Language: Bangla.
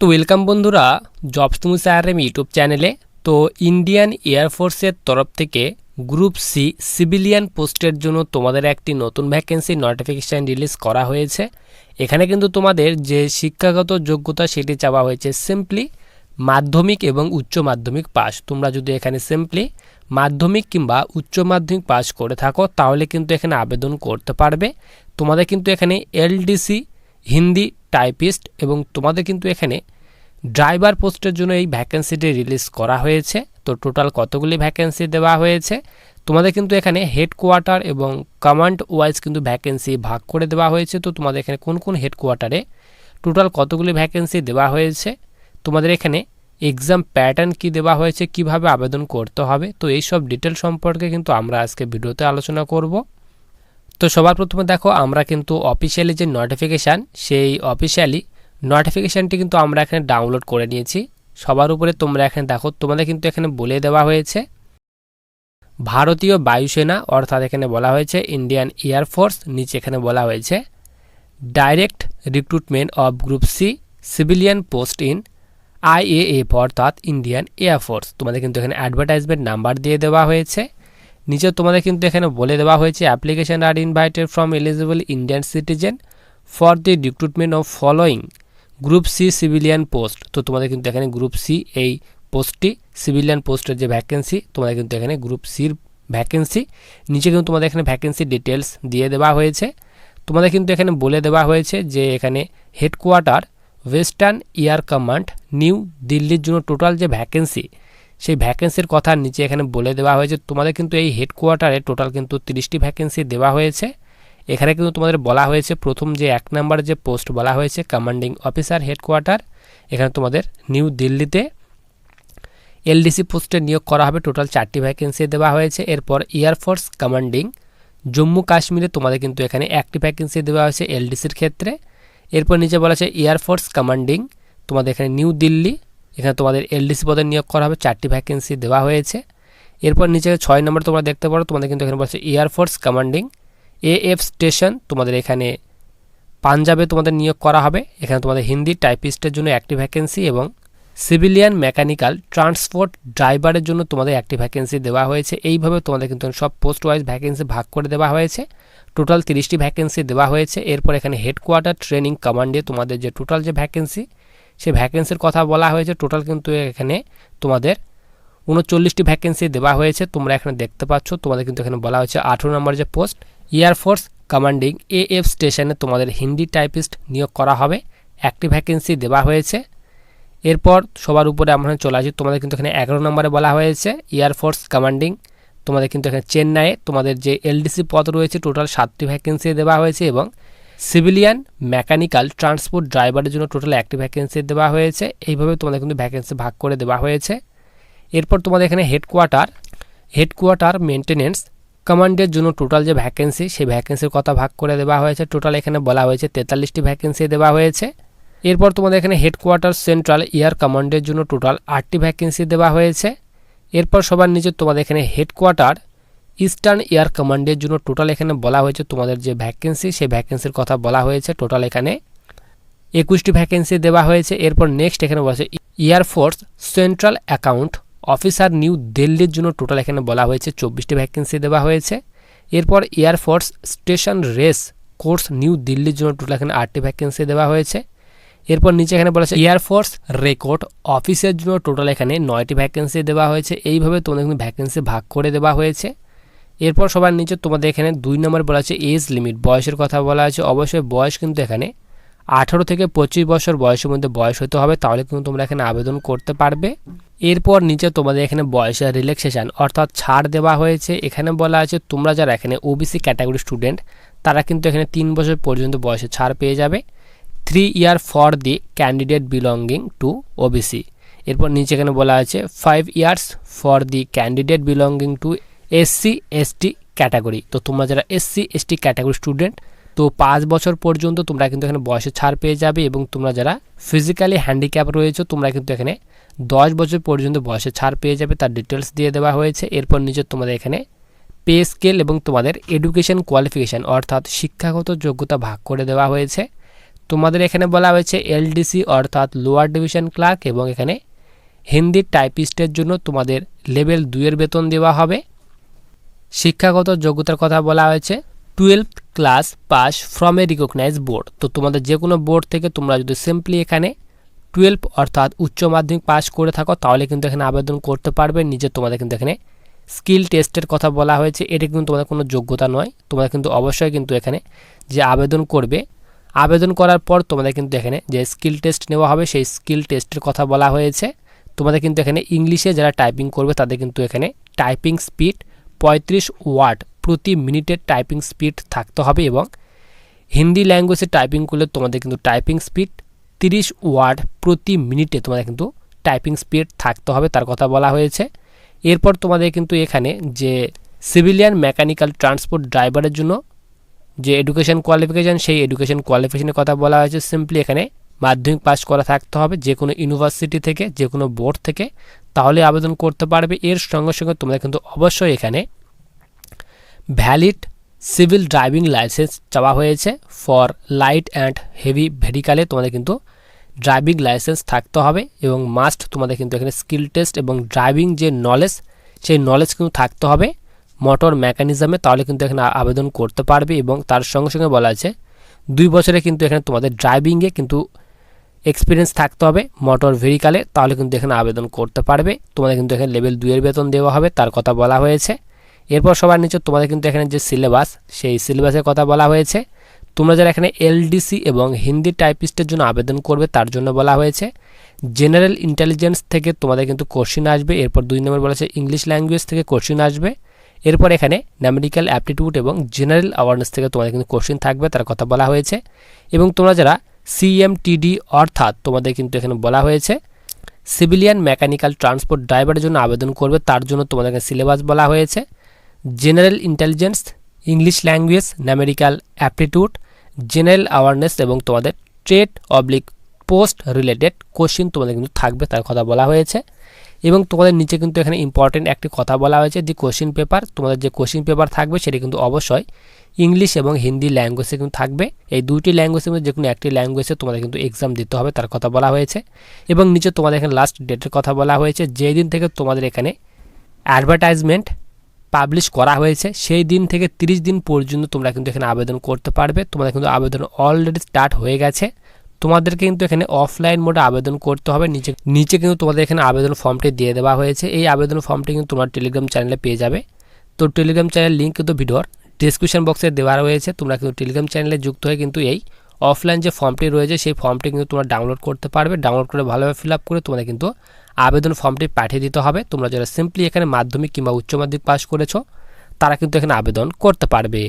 তো ওয়েলকাম বন্ধুরা জবস তুমি স্যারেম ইউটিউব চ্যানেলে তো ইন্ডিয়ান এয়ারফোর্সের তরফ থেকে গ্রুপ সি সিভিলিয়ান পোস্টের জন্য তোমাদের একটি নতুন ভ্যাকেন্সি নোটিফিকেশান রিলিজ করা হয়েছে। এখানে কিন্তু তোমাদের যে শিক্ষাগত যোগ্যতা, সেটি চাওয়া হয়েছে সিম্পলি মাধ্যমিক এবং উচ্চ মাধ্যমিক পাস তোমরা যদি এখানে সিম্পলি মাধ্যমিক কিংবা উচ্চ মাধ্যমিক পাস করে থাকো, তাহলে কিন্তু এখানে আবেদন করতে পারবে। তোমাদের কিন্তু এখানে এলডিসি হিন্দি টাইপিস্ট এবং তোমাদের কিন্তু এখানে ড্রাইভার পোস্টের জন্য এই ভ্যাকেন্সিটি রিলিজ করা হয়েছে। তো টোটাল কতগুলি ভ্যাকেন্সি দেওয়া হয়েছে? তোমাদের কিন্তু এখানে হেডকোয়ার্টার এবং কমান্ড ওয়াইজ কিন্তু ভ্যাকেন্সি ভাগ করে দেওয়া হয়েছে। তো তোমাদের এখানে কোন কোন হেডকোয়ার্টারে টোটাল কতগুলি ভ্যাকেন্সি দেওয়া হয়েছে? তোমাদের এখানে এক্সাম প্যাটার্ন কি দেওয়া হয়েছে? কীভাবে আবেদন করতে হবে? তো এই সব ডিটেল সম্পর্কে কিন্তু আমরা আজকে ভিডিওতে আলোচনা করব। তো সবার প্রথমে দেখো, আমরা কিন্তু অফিসিয়ালি যে নোটিফিকেশান সেই অফিসিয়ালি নোটিফিকেশানটি কিন্তু আমরা এখানে ডাউনলোড করে নিয়েছি। সবার উপরে তোমরা এখানে দেখো, তোমাদের কিন্তু এখানে বলে দেওয়া হয়েছে, ভারতীয় বায়ুসেনা, অর্থাৎ এখানে বলা হয়েছে ইন্ডিয়ান এয়ারফোর্স নিচে এখানে বলা হয়েছে direct recruitment of group C civilian post in I A F অর্থাৎ ইন্ডিয়ান এয়ারফোর্স তোমাদের কিন্তু এখানে অ্যাডভার্টাইজমেন্ট নাম্বার দিয়ে দেওয়া হয়েছে। নিচে তোমাদের কিন্তু এখানে বলে দেওয়া হয়েছে application are invited from eligible Indian citizen for the recruitment of following group C civilian post তো তোমাদের কিন্তু এখানে গ্রুপ সি এই পোস্টটি সিভিলিয়ান পোস্টের যে ভ্যাকেন্সি তোমাদের কিন্তু এখানে গ্রুপ সির ভ্যাকেন্সি নিচে কিন্তু তোমাদের এখানে ভ্যাকেন্সি ডিটেলস দিয়ে দেওয়া হয়েছে। তোমাদের কিন্তু এখানে বলে দেওয়া হয়েছে যে এখানে headquarter western air command new দিল্লির জন্য টোটাল যে ভ্যাকেন্সি সেই ভ্যাকেন্সির কথা নিচে এখানে বলে দেওয়া হয়েছে। তোমাদের কিন্তু এই হেডকোয়ার্টারে টোটাল কিন্তু তিরিশটি ভ্যাকেন্সি দেওয়া হয়েছে। এখানে কিন্তু তোমাদের বলা হয়েছে, প্রথম যে এক নম্বর যে পোস্ট বলা হয়েছে কমান্ডিং অফিসার হেডকোয়ার্টার এখানে তোমাদের নিউ দিল্লিতে এলডিসি পোস্টে নিয়োগ করা হবে। টোটাল চারটি ভ্যাকেন্সি দেওয়া হয়েছে। এরপর এয়ারফোর্স কমান্ডিং জম্মু কাশ্মীরে তোমাদের কিন্তু এখানে একটি ভ্যাকেন্সি দেওয়া হয়েছে এলডিসির ক্ষেত্রে। এরপর নিচে বলা আছে এয়ারফোর্স কমান্ডিং তোমাদের এখানে নিউ দিল্লি এখানে তোমাদের এলডিসি পদে নিয়োগ করা হবে, চারটি ভ্যাকেন্সি দেওয়া হয়েছে। এরপর নিচে ছয় নম্বর তোমরা দেখতে পারো, তোমাদের কিন্তু এখানে বলছে air force commanding A F station তোমাদের এখানে পাঞ্জাবে তোমাদের নিয়োগ করা হবে। এখানে তোমাদের হিন্দি টাইপিস্টের জন্য একটি ভ্যাকেন্সি এবং সিভিলিয়ান মেকানিক্যাল ট্রান্সপোর্ট ড্রাইভারের জন্য তোমাদের একটি ভ্যাকেন্সি দেওয়া হয়েছে। এইভাবে তোমাদের কিন্তু সব পোস্ট ওয়াইজ ভ্যাকেন্সি ভাগ করে দেওয়া হয়েছে। টোটাল তিরিশটি ভ্যাকেন্সি দেওয়া হয়েছে। এরপর এখানে হেডকোয়ার্টার ট্রেনিং কমান্ডে তোমাদের যে টোটাল যে ভ্যাকেন্সি সেই ভ্যাকেন্সির কথা বলা হয়েছে। টোটাল কিন্তু এখানে তোমাদের উনচল্লিশটি ভ্যাকেন্সি দেওয়া হয়েছে। তোমরা এখানে দেখতে পাচ্ছ, তোমাদের কিন্তু এখানে বলা হয়েছে আঠেরো নম্বর যে post air force commanding A F স্টেশনে তোমাদের হিন্দি টাইপিস্ট নিয়োগ করা হবে। একটি ভ্যাকেন্সি দেওয়া হয়েছে। এরপর সবার উপরে আমরা চলে আসি। তোমাদের কিন্তু এখানে এগারো নম্বরে বলা হয়েছে এয়ারফোর্স কমান্ডিং তোমাদের কিন্তু এখানে চেন্নাইয়ে তোমাদের যে এলডিসি পদ রয়েছে টোটাল সাতটি ভ্যাকেন্সি দেওয়া হয়েছে এবং সিভিলিয়ান মেকানিক্যাল ট্রান্সপোর্ট ড্রাইভারের জন্য টোটাল একটি ভ্যাকেন্সি দেওয়া হয়েছে। এইভাবে তোমাদের কিন্তু ভ্যাকেন্সি ভাগ করে দেওয়া হয়েছে। এরপর তোমাদের এখানে হেডকোয়ার্টার হেডকোয়ার্টার মেনটেনেন্স কমান্ডের জন্য টোটাল যে ভ্যাকেন্সি, সেই ভ্যাকেন্সির কথা ভাগ করে দেওয়া হয়েছে। টোটাল এখানে বলা হয়েছে তেতাল্লিশটি ভ্যাকেন্সি দেওয়া হয়েছে। এরপর তোমাদের এখানে হেডকোয়ার্টার সেন্ট্রাল এয়ার কমান্ডের জন্য টোটাল আটটি ভ্যাকেন্সি দেওয়া হয়েছে। এরপর সবার নিচে তোমাদের এখানে হেডকোয়ার্টার ইস্টার্ন এয়ার কমান্ডের জন্য টোটাল এখানে বলা হয়েছে তোমাদের যে ভ্যাকেন্সি সেই ভ্যাকেন্সির কথা বলা হয়েছে। টোটাল এখানে একুশটি ভ্যাকেন্সি দেওয়া হয়েছে। এরপর নেক্সট এখানে বলেছে air force central account officer new দিল্লির জন্য টোটাল এখানে বলা হয়েছে চব্বিশটি ভ্যাকেন্সি দেওয়া হয়েছে। এরপর air force station race course new দিল্লির জন্য টোটাল এখানে আটটি ভ্যাকেন্সি দেওয়া হয়েছে। এরপর নিচে এখানে বলা বলেছে এয়ারফোর্স রেকর্ড অফিসের জন্য টোটাল এখানে নয়টি ভ্যাকেন্সি দেওয়া হয়েছে। এইভাবে তোমাদের ভ্যাকেন্সি ভাগ করে দেওয়া হয়েছে। এরপর সবার নিচে তোমাদের এখানে দুই নম্বর বলা আছে এজ লিমিট বয়সের কথা বলা আছে। অবশ্যই বয়স কিন্তু এখানে আঠারো থেকে পঁচিশ বছর বয়সের মধ্যে বয়স হতে হবে, তাহলে কিন্তু তোমরা এখানে আবেদন করতে পারবে। এরপর নিচে তোমাদের এখানে বয়সের রিল্যাক্সেশন অর্থাৎ ছাড় দেওয়া হয়েছে। এখানে বলা আছে তোমরা যারা এখানে ওবিসি ক্যাটাগরি স্টুডেন্ট তারা কিন্তু এখানে তিন বছর পর্যন্ত বয়সে ছাড় পেয়ে যাবে। Three year for the candidate belonging to OBC এরপর নিচে এখানে বলা আছে five years for the candidate belonging to SC ST category তো তোমরা যারা এসসি এসটি ক্যাটাগরি স্টুডেন্ট তো পাঁচ বছর পর্যন্ত তোমরা কিন্তু এখানে বয়সে ছাড় পেয়ে যাবে এবং তোমরা যারা ফিজিক্যালি হ্যান্ডিক্যাপ রয়েছে, তোমরা কিন্তু এখানে দশ বছর পর্যন্ত বয়সে ছাড় পেয়ে যাবে। তার ডিটেলস দিয়ে দেওয়া হয়েছে। এরপর নিচে তোমাদের এখানে পে স্কেল এবং তোমাদের এডুকেশন কোয়ালিফিকেশান অর্থাৎ শিক্ষাগত যোগ্যতা ভাগ করে দেওয়া হয়েছে। তোমাদের এখানে বলা হয়েছে এলডিসি অর্থাৎ লোয়ার ডিভিশন ক্লার্ক এবং এখানে হিন্দি টাইপিস্টের জন্য তোমাদের লেভেল দুইয়ের বেতন দেওয়া হবে। শিক্ষাগত যোগ্যতার কথা বলা হয়েছে। Twelve class pass from a recognise board তো তোমাদের যে কোনো বোর্ড থেকে তোমরা যদি সিম্পলি এখানে টুয়েলভ অর্থাৎ উচ্চ মাধ্যমিক পাস করে থাকো, তাহলে কিন্তু এখানে আবেদন করতে পারবে। নিজে তোমাদের কিন্তু এখানে স্কিল টেস্টের কথা বলা হয়েছে। এটা কিন্তু তোমাদের কোনো যোগ্যতা নয়। তোমাদের কিন্তু অবশ্যই কিন্তু এখানে যে আবেদন করবে, আবেদন করার পর তোমাদের কিন্তু এখানে যে স্কিল টেস্ট নেওয়া হবে, সেই স্কিল টেস্টের কথা বলা হয়েছে। তোমাদের কিন্তু এখানে ইংলিশে যারা টাইপিং করবে, তাদের কিন্তু এখানে টাইপিং স্পিড পঁয়ত্রিশ ওয়ার্ড প্রতি মিনিটের টাইপিং স্পিড থাকতে হবে এবং হিন্দি ল্যাঙ্গুয়েজে টাইপিং করলে তোমাদের কিন্তু টাইপিং স্পিড তিরিশ ওয়ার্ড প্রতি মিনিটে তোমাদের কিন্তু টাইপিং স্পিড থাকতে হবে, তার কথা বলা হয়েছে। এরপর তোমাদের কিন্তু এখানে যে সিভিলিয়ান মেকানিক্যাল ট্রান্সপোর্ট ড্রাইভারের জন্য যে এডুকেশন কোয়ালিফিকেশান, সেই এডুকেশন কোয়ালিফিকেশনের কথা বলা হয়েছে। সিম্পলি এখানে মাধ্যমিক পাস করা থাকতে হবে যে কোনো ইউনিভার্সিটি থেকে যে কোনো বোর্ড থেকে, তাহলে আবেদন করতে পারবে। এর সঙ্গে সঙ্গে তোমরা কিন্তু অবশ্যই এখানে ভ্যালিড সিভিল ড্রাইভিং লাইসেন্স চাওয়া হয়েছে। ফর লাইট অ্যান্ড হেভি ভেহিকালে তোমাদের কিন্তু ড্রাইভিং লাইসেন্স থাকতে হবে এবং মাস্ট তোমাদের কিন্তু এখানে স্কিল টেস্ট এবং ড্রাইভিং যে নলেজ, সেই নলেজ কিন্তু থাকতে হবে মোটর মেকানিজমে। তাহলে কিন্তু এখানে আবেদন করতে পারবে এবং তার সঙ্গে সঙ্গে বলা আছে, দুই বছরে কিন্তু এখানে তোমাদের ড্রাইভিংয়ে কিন্তু এক্সপিরিয়েন্স থাকতে হবে মোটর ভেহিকালে তাহলে কিন্তু এখানে আবেদন করতে পারবে। তোমাদের কিন্তু এখানে লেভেল দুইয়ের বেতন দেওয়া হবে, তার কথা বলা হয়েছে। এরপর সবার নিচে তোমাদের কিন্তু এখানে যে সিলেবাস সেই সিলেবাসের কথা বলা হয়েছে। তোমরা যারা এখানে এলডিসি এবং হিন্দি টাইপিস্টের জন্য আবেদন করবে, তার জন্য বলা হয়েছে। জেনারেল ইন্টেলিজেন্স থেকে তোমাদের কিন্তু কোশ্চিন আসবে, এরপর দুই নম্বর বলা হয়েছে ইংলিশ ল্যাঙ্গুয়েজ থেকে কোশ্চিন আসবে। এরপর এখানে ন্যামেরিক্যাল অ্যাপটিটিউড এবং জেনারেল অ্যাওয়ারনেস থেকে তোমাদের কিন্তু কোশ্চিন থাকবে, তার কথা বলা হয়েছে। এবং তোমরা যারা সিএমটিডি অর্থাৎ তোমাদের কিন্তু এখানে বলা হয়েছে, সিভিলিয়ান মেকানিক্যাল ট্রান্সপোর্ট ড্রাইভারের জন্য আবেদন করবে, তার জন্য তোমাদেরকে সিলেবাস বলা হয়েছে, general intelligence, English language, numerical aptitude, general awareness এবং তোমাদের trade oblique post related question তোমাদের কিন্তু থাকবে, তার কথা বলা হয়েছে। এবং তোমাদের নিচে কিন্তু এখানে ইম্পর্টেন্ট একটি কথা বলা হয়েছে, যে কোশ্চিন পেপার, তোমাদের যে কোশ্চিন পেপার থাকবে সেটি কিন্তু অবশ্যই ইংলিশ এবং হিন্দি ল্যাঙ্গুয়েজে কিন্তু থাকবে। এই দুইটি ল্যাঙ্গুয়েজের মধ্যে যে কোনো একটি ল্যাঙ্গুয়েজে তোমাদের কিন্তু এক্সাম দিতে হবে, তার কথা বলা হয়েছে। এবং নিচে তোমাদের এখানে লাস্ট ডেটের কথা বলা হয়েছে। যেই দিন থেকে তোমাদের এখানে অ্যাডভার্টাইজমেন্ট পাবলিশ করা হয়েছে, সেই দিন থেকে 30 দিন পর্যন্ত তোমরা কিন্তু এখানে আবেদন করতে পারবে। তোমাদের কিন্তু আবেদন অলরেডি স্টার্ট হয়ে গেছে। তোমাদেরকে কিন্তু এখানে অফলাইন মোডে আবেদন করতে হবে। নিচে নিচে কিন্তু তোমাদের এখানে আবেদন ফর্মটি দিয়ে দেওয়া হয়েছে। এই আবেদন ফর্মটি কিন্তু তোমার টেলিগ্রাম চ্যানেলে পেয়ে যাবে। তো টেলিগ্রাম চ্যানেল লিঙ্ক কিন্তু ভিডিওর ডিসক্রিপশন বক্সে দেওয়া রয়েছে, তোমরা কিন্তু টেলিগ্রাম চ্যানেলে যুক্ত হয়ে কিন্তু এই অফলাইন যে ফর্মটি রয়েছে, সেই ফর্মটি কিন্তু তোমরা ডাউনলোড করতে পারবে। ডাউনলোড করে ভালোভাবে ফিল আপ করে তোমাদের কিন্তু আবেদন ফর্মটি পাঠিয়ে দিতে হবে। তোমরা যারা সিম্পলি এখানে মাধ্যমিক কিংবা উচ্চ মাধ্যমিক পাস করেছ, তারা কিন্তু এখানে আবেদন করতে পারবে।